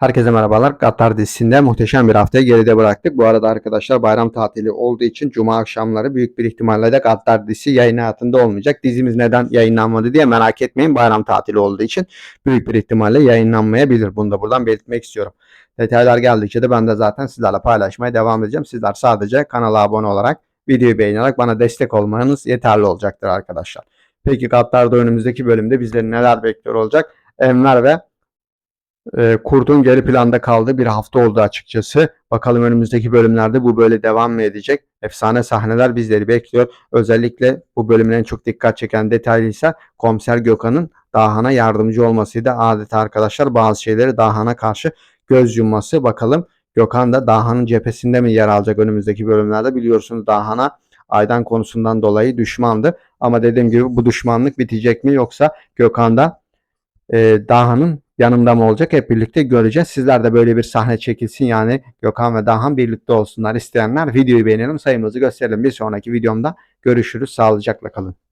Herkese merhabalar. Gaddar dizisinde muhteşem bir haftayı geride bıraktık. Bu arada arkadaşlar bayram tatili olduğu için cuma akşamları büyük bir ihtimalle de Gaddar dizisi yayın hayatında olmayacak. Dizimiz neden yayınlanmadı diye merak etmeyin. Bayram tatili olduğu için büyük bir ihtimalle yayınlanmayabilir. Bunu da buradan belirtmek istiyorum. Detaylar geldikçe de ben de zaten sizlerle paylaşmaya devam edeceğim. Sizler sadece kanala abone olarak, videoyu beğenerek bana destek olmanız yeterli olacaktır arkadaşlar. Peki Gaddar'da önümüzdeki bölümde bizleri neler bekliyor olacak? Enver ve e, Kurt'un geri planda kaldığı bir hafta oldu açıkçası. Bakalım önümüzdeki bölümlerde bu böyle devam mı edecek? Efsane sahneler bizleri bekliyor. Özellikle bu bölümün en çok dikkat çeken detayı ise Komiser Gökhan'ın Dahan'a yardımcı olmasıydı. Adeta arkadaşlar bazı şeyleri Dahan'a karşı göz yumması. Bakalım Gökhan da Dahan'ın cephesinde mi yer alacak önümüzdeki bölümlerde? Biliyorsunuz Dahan'a Aydan konusundan dolayı düşmandı. Ama dediğim gibi bu düşmanlık bitecek mi yoksa Gökhan da e, Dahan'ın yanımda mı olacak hep birlikte göreceğiz. Sizler de böyle bir sahne çekilsin yani Gökhan ve Dahan birlikte olsunlar isteyenler videoyu beğenelim sayımızı gösterelim. Bir sonraki videomda görüşürüz. Sağlıcakla kalın.